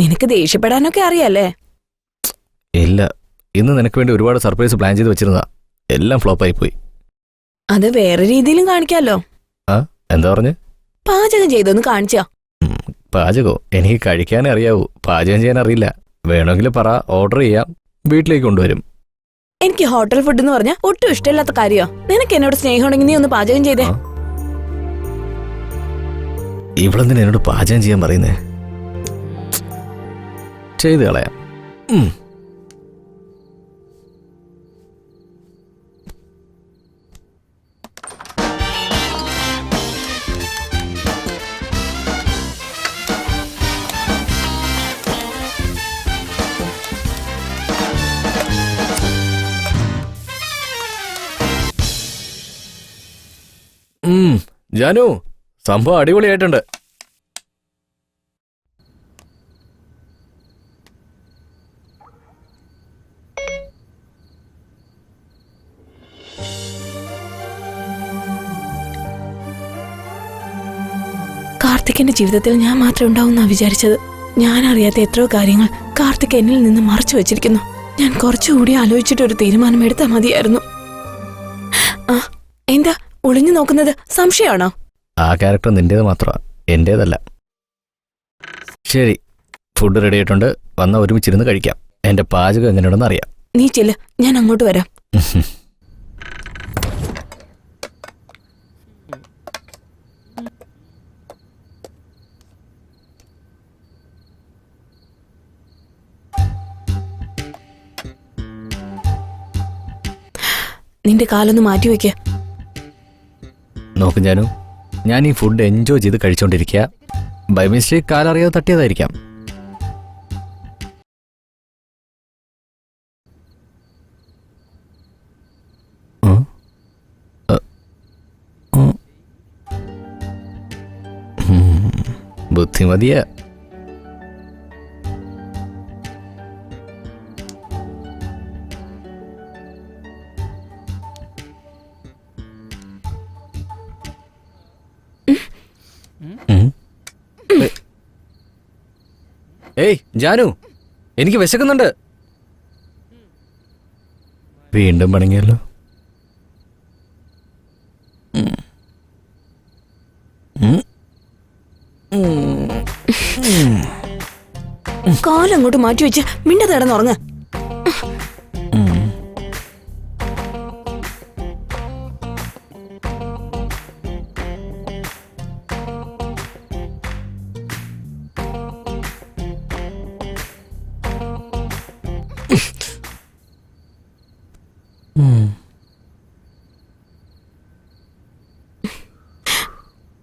നിനക്ക് ദേഷ്യപ്പെടാനൊക്കെ അറിയാലേ ഇല്ല ഇന്ന് നിനക്ക് വേണ്ടി ഒരുപാട് സർപ്രൈസ് പ്ലാൻ ചെയ്ത് വെച്ചിരുന്നതാ. എല്ലാം ഫ്ലോപ്പായി പോയി. അത് വേറെ രീതിയിലും കാണിക്കാലോ? എന്താ പറഞ്ഞു? പാചകം ചെയ്തൊന്ന് കാണിച്ചോ. പാചകോ? എനിക്ക് കഴിക്കാനേ അറിയാവൂ. പാചകം ചെയ്യാൻ അറിയില്ല. വേണമെങ്കിൽ പറ ഓർഡർ ചെയ്യാം. വീട്ടിലേക്ക് കൊണ്ടുവരും. എനിക്ക് ഹോട്ടൽ ഫുഡ് എന്ന് പറഞ്ഞാൽ ഒട്ടും ഇഷ്ടമില്ലാത്ത കാര്യോ? നിനക്ക് എന്നോട് സ്നേഹം ഉണ്ടെങ്കിൽ നീ ഒന്ന് പാചകം ചെയ്തേ. ആ. ഇവളെന്തിനാ എന്നോട് പാചകം ചെയ്യാൻ പറയുന്നേ? ചെയ്ത് കളയാം. ജാനു സംഭവം അടിപൊളിയായിട്ടുണ്ട്. കാർത്തിക്കിന്റെ ജീവിതത്തിൽ ഞാൻ മാത്രമേ ഉണ്ടാവുന്ന വിചാരിച്ചത്. ഞാൻ അറിയാത്ത എത്രയോ കാര്യങ്ങൾ കാർത്തിക് എന്നിൽ നിന്ന് മറച്ചു വെച്ചിരിക്കുന്നു. ഞാൻ കുറച്ചുകൂടി ആലോചിച്ചിട്ട് ഒരു തീരുമാനം എടുത്താൽ മതിയായിരുന്നു. ആ എന്താ? ഒളിഞ്ഞു നോക്കുന്നത് സംശയമാണോ? ആ ക്യാരക്ടർ നിന്റേത് മാത്രമാണ് എന്റേതല്ല. ശരി. ഫുഡ് റെഡി ആയിട്ടുണ്ട്. വന്നാൽ ഒരുമിച്ചിരുന്ന് കഴിക്കാം. എന്റെ പാചകം എങ്ങനെയുണ്ടെന്ന് അറിയാം. നീ ചെല്ല്. ഞാൻ അങ്ങോട്ട് വരാം. നിന്റെ കാലൊന്ന് മാറ്റി വെക്ക. നോക്കും ജാനു ഞാൻ ഈ ഫുഡ് എൻജോയ് ചെയ്ത് കഴിച്ചോണ്ടിരിക്കുക ബൈ മിസ്റ്റേക്ക് കാലറിയാതെ തട്ടിയതായിരിക്കാം. ബുദ്ധിമതിയാ. ഏയ് ജാനു എനിക്ക് വിശക്കുന്നുണ്ട് വീണ്ടും പണങ്ങിയല്ലോ ഉം. ഉം. ഉം. കാലങ്ങോട്ട് മാറ്റി വെച്ച് മിണ്ടത് കിടന്നുറങ്ങ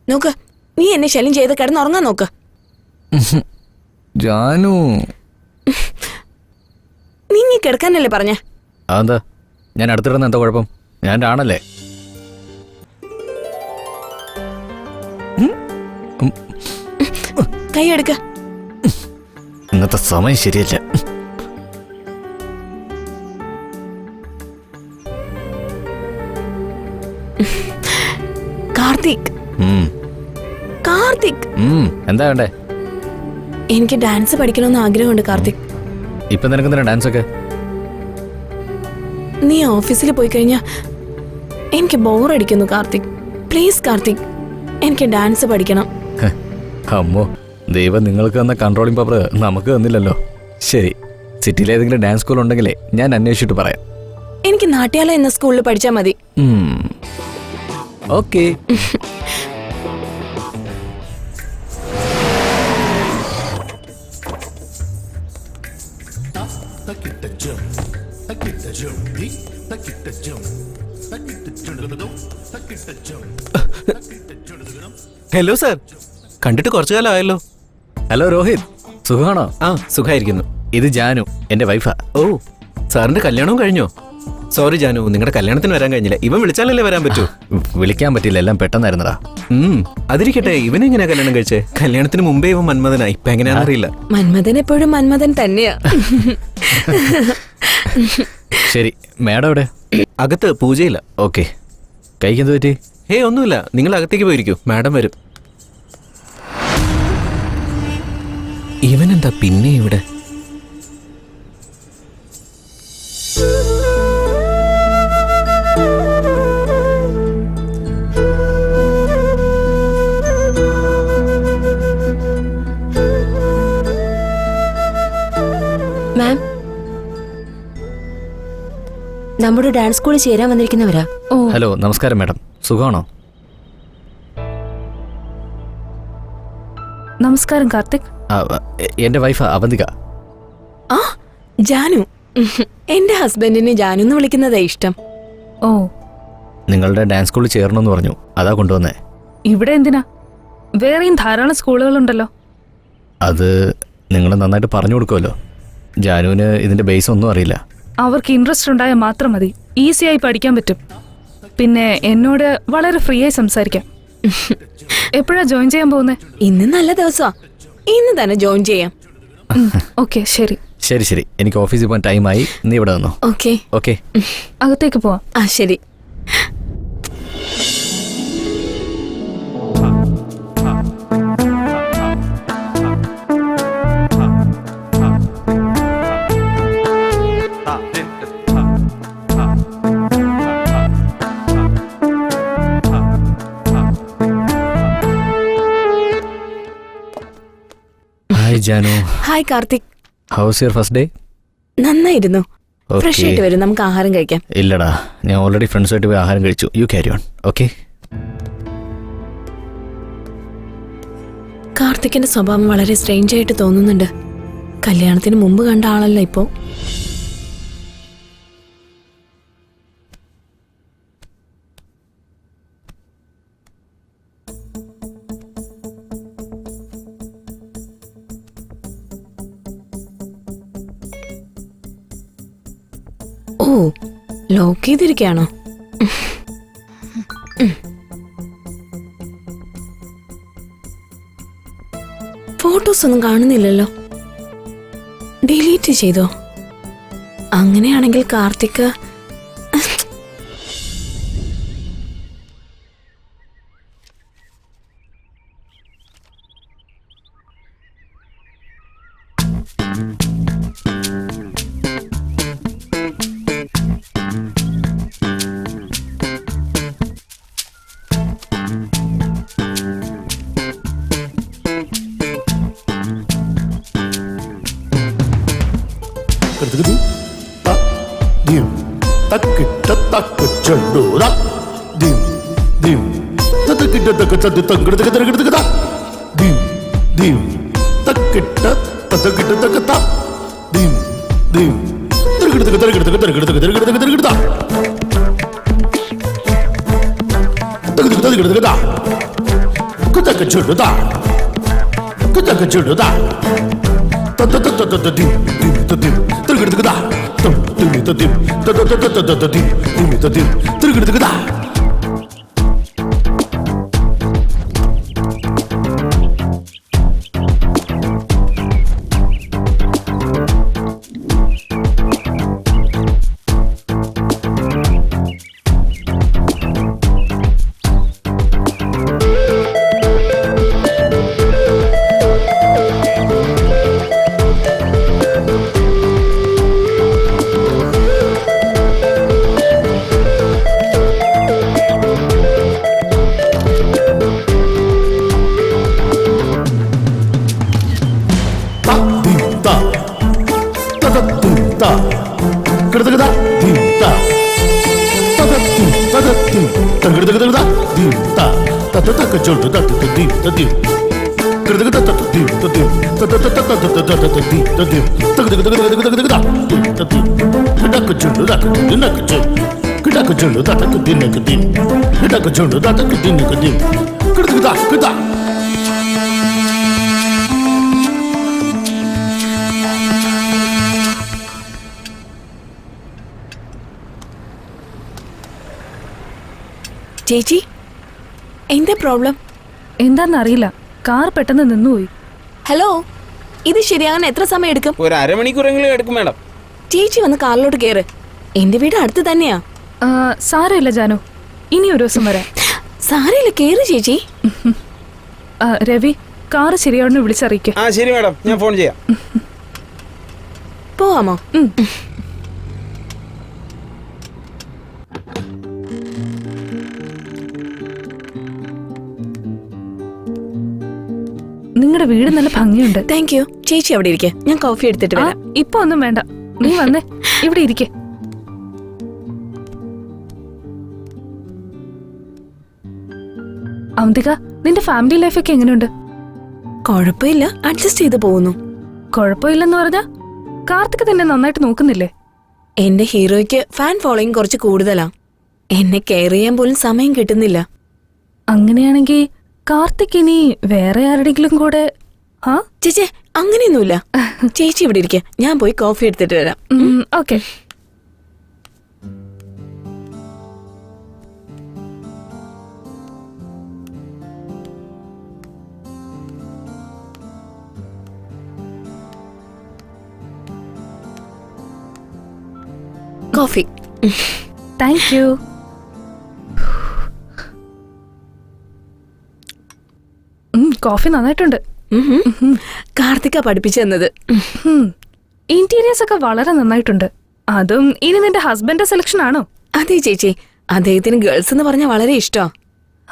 നോക്ക് നീ എന്നെ ശല്യം ചെയ്ത് കിടന്നുറങ്ങാൻ നോക്ക്. ജാനു. നീ കിടക്കാനല്ലേ പറഞ്ഞ? അതെന്താ? ഞാൻ അടുത്തിടുന്ന എന്താ കുഴപ്പം? ഞാൻ ആണല്ലേ കൈ എടുക്ക. ഇന്നത്തെ സമയം ശരിയല്ല. കാർത്തിക്. ഉം. കാർത്തിക്. എന്താ വേണ്ടേ? എനിക്ക് ഡാൻസ് പഠിക്കണമെന്ന് ആഗ്രഹമുണ്ട് കാർത്തിക്. ഇപ്പൊ നിനക്ക് ഡാൻസ് ഒക്കെ നീ ഓഫീസിൽ പോയി കഴിഞ്ഞാ എനിക്ക് ബോറടിക്കുന്നു കാർത്തിക്. പ്ലീസ് കാർത്തിക് എനിക്ക് ഡാൻസ് പഠിക്കണം. അമ്മോ ദൈവം നിങ്ങൾക്ക് തന്ന കൺട്രോളിംഗ് പവർ നമുക്ക് തന്നില്ലല്ലോ. ശരി സിറ്റിയിൽ ഏതെങ്കിലും ഡാൻസ് സ്കൂൾ ഉണ്ടെങ്കിലേ ഞാൻ അന്വേഷിച്ചിട്ട് പറയാം. എനിക്ക് നാട്യാല എന്ന സ്കൂളിൽ പഠിച്ചാൽ മതി. ഓക്കെ. ഹലോ സാർ കണ്ടിട്ട് കുറച്ചു കാലം ആയല്ലോ ഹലോ രോഹിത് സുഖമാണോ? ആ സുഖമായിരിക്കുന്നു. ഇത് ജാനു എന്റെ വൈഫാ. ഓ സാറിന്റെ കല്യാണവും കഴിഞ്ഞോ? സോറി ജാനു നിങ്ങളുടെ കല്യാണത്തിന് വരാൻ കഴിഞ്ഞില്ല. ഇവൻ വിളിച്ചാലല്ലേ വരാൻ പറ്റൂ? വിളിക്കാൻ പറ്റില്ല എല്ലാം പെട്ടെന്നായിരുന്നടാ. ഉം അതിരിക്കട്ടെ ഇവനെങ്ങനെയാ കല്യാണം കഴിച്ചേ? കല്യാണത്തിന് മുമ്പേ ഇവൻ മന്മഥനാ ഇപ്പൊ എങ്ങനെയാ അറിയില്ല. മന്മഥൻ എപ്പോഴും മന്മഥൻ തന്നെയാ. ശരി മേഡം എവിടെ? അകത്ത് പൂജയില്ല. ഓക്കെ. കഴിക്കുന്നത് പറ്റി? ഹേ ഒന്നുമില്ല. നിങ്ങൾ അകത്തേക്ക് പോയിരിക്കൂ. മാഡം വരും. ഇവനെന്താ പിന്നെ ഇവിടെ? നമ്മുടെ ഡാൻസ് സ്കൂളിൽ ചേരാൻ വന്നിരിക്കുന്നവരാ. ഓ. ഹലോ നമസ്കാരം മാഡം. സുഖമാണോ? നമസ്കാരം കാർത്തിക്. ആ, എ- എന്റെ വൈഫ് അവന്തിക. ആ ജാനു. എന്റെ ഹസ്ബൻഡിന് ജാനു എന്ന് വിളിക്കുന്നതാ ഇഷ്ടം. ഓ. നിങ്ങളുടെ ഡാൻസ് സ്കൂളിൽ ചേരണമെന്ന് പറഞ്ഞു. അതാ കൊണ്ടുവന്നേ. ഇവിടെ എന്തിനാ? വേറെയും ധാരാളം സ്കൂളുകളുണ്ടല്ലോ. അത് നിങ്ങൾ നന്നായിട്ട് പറഞ്ഞു കൊടുക്കുമല്ലോ ജാനുവിന് ഇതിന്റെ ബേസ് ഒന്നും അറിയില്ല. അവർക്ക് ഇൻട്രസ്റ്റ് ഉണ്ടായാൽ മാത്രം മതി. ഈസിയായി പഠിക്കാൻ പറ്റും. പിന്നെ എന്നോട് വളരെ ഫ്രീ ആയി സംസാരിക്കാം. എപ്പോഴാ ജോയിൻ ചെയ്യാൻ പോകുന്നേ? ഇന്ന് നല്ല ദിവസമാ. ഇന്ന് തന്നെ ജോയിൻ ചെയ്യാം. ഓക്കെ ശരി. ശരി ശരി. എനിക്ക് ഓഫീസിൽ പോകാൻ ടൈമായി നീ ഇവിടെ വന്നോ. ഓക്കെ ഓക്കെ അകത്തേക്ക് പോവാം. ആ ശരി. Janu hi Karthik. How's your first day നന്നായിരുന്നു. ഫ്രഷ് ആയിട്ട് വരും. നമുക്ക് ആഹാരം കഴിക്കാം. ഇല്ലടാ ഞാൻ ഓൾറെഡി ഫ്രണ്ട്സായിട്ട് പോയി ആഹാരം കഴിച്ചു. യു ക്യാരി ഓൺ ഓക്കെ കാർത്തിക്കിന്റെ സ്വഭാവം വളരെ സ്ട്രേഞ്ച് ആയിട്ട് തോന്നുന്നുണ്ട്. കല്യാണത്തിന് മുമ്പ് കണ്ട ആളല്ല ഇപ്പോ. ലോക്ക് ചെയ്തിരിക്കുകയാണോ? ഫോട്ടോസ് ഒന്നും കാണുന്നില്ലല്ലോ. ഡിലീറ്റ് ചെയ്തോ? അങ്ങനെയാണെങ്കിൽ കാർത്തിക് എടുത്തിട്ട് dim tak tak tak chendu da dim dim tak tak tak tak tak tak tak tak tak tak dim dim tak tak tak tak tak tak dim dim tak tak tak tak tak tak tak tak tak tak tak tak tak tak تدق കൃതകൃതി ത ദിം തക്കിട്ട തക്ക ചെണ്ടൂര ദിം ദിം തക്കിട്ട തക്ക തത് തങ്കൃതക തരകൃതക ത ദിം ദിം തക്കിട്ട തക്കിട്ട തക്ക ത ദിം ദിം തരകൃതക തരകൃതക തരകൃതക തരകൃതക തരകൃത തകൃതക തരകൃതക ത കുതക ചെണ്ടു ത കുതക ചെണ്ടു ത തിരുകിടുത്തുകതാ കിടക്കുക ചേച്ചി എന്താ പ്രോബ്ലം? എന്താണെന്നറിയില്ല കാർ പെട്ടെന്ന് നിന്നുപോയി. ഹലോ ഇത് ശരിയാകാൻ എത്ര സമയം എടുക്കും? ഒരു അരമണിക്കൂറെങ്കിലും എടുക്കും മാഡം. ചേച്ചി വന്ന് കാറിലോട്ട് കയറ് എന്റെ വീട് അടുത്ത് തന്നെയാ. ആ, സാരമില്ല ജാനു. ഇനി ഒരു ദിവസം വരാം. സാരയില്ല കേറ് ചേച്ചി. ആ, രവി കാറ് ശരിയാണെന്ന് വിളിച്ചറിയിക്കാം. ആ ശരി മാഡം. ഞാൻ ഫോൺ ചെയ്യാം. പോവാമോ? നിങ്ങളുടെ വീട് നല്ല ഭംഗിയുണ്ട്. താങ്ക് യു ചേച്ചി അവിടെ ഇരിക്കെ. ഞാൻ കോഫി എടുത്തിട്ട് വരാം. ഇപ്പൊ ഒന്നും വേണ്ട. നീ വന്നേ. ഇവിടെ ഇരിക്കെ. അവന്തിക നിന്റെ ഫാമിലി ലൈഫൊക്കെ എങ്ങനെയുണ്ട്? കുഴപ്പമില്ല. അഡ്ജസ്റ്റ് ചെയ്ത് പോകുന്നു. കുഴപ്പമില്ലെന്ന് പറഞ്ഞാ കാർത്തിക് തന്നെ നന്നായിട്ട് നോക്കുന്നില്ലേ? എന്റെ ഹീറോയ്ക്ക് ഫാൻ ഫോളോയിങ് കുറച്ച് കൂടുതലാ. എന്നെ കെയർ ചെയ്യാൻ പോലും സമയം കിട്ടുന്നില്ല. അങ്ങനെയാണെങ്കിൽ കാർത്തിക് ഇനി വേറെ ആരുടെങ്കിലും കൂടെ? ആ? ചേച്ചി അങ്ങനെയൊന്നുമില്ല. ചേച്ചി ഇവിടെ ഇരിക്കുക ഞാൻ പോയി കോഫി എടുത്തിട്ട് വരാം. Okay. Coffee. Thank you coffee നന്നായിട്ടുണ്ട്. കാർത്തിക പഠിപ്പിച്ചു തന്നത്. ഇന്റീരിയേഴ്സ് ഒക്കെ വളരെ നന്നായിട്ടുണ്ട്. അതും ഇനി നിന്റെ ഹസ്ബൻഡ് സെലക്ഷൻ ആണോ? അതെ ചേച്ചി. അദ്ദേഹത്തിന് ഗേൾസ് എന്ന് പറഞ്ഞാൽ വളരെ ഇഷ്ടമാ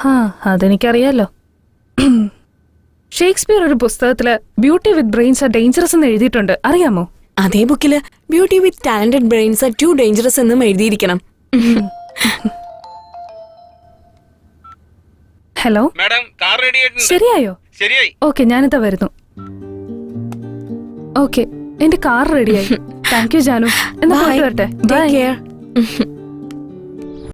ആ അതെനിക്കറിയാലോ. ഷേക്സ്പിയർ ഒരു പുസ്തകത്തിൽ beauty with brains are dangerous എന്ന് എഴുതിയിട്ടുണ്ട്. അറിയാമോ? അതേ ബുക്കിൽ beauty with talented brains are too dangerous എന്നും എഴുതിയിരിക്കണം. ഹലോ? ശരിയായോ? ശരിയായി. ഓക്കെ ഞാനിതാ വരുന്നു. ഓക്കെ എന്റെ കാർ റെഡിയായി. Thank you Janu. എന്നാ. പോയിട്ട് വരട്ടെ? ബൈ.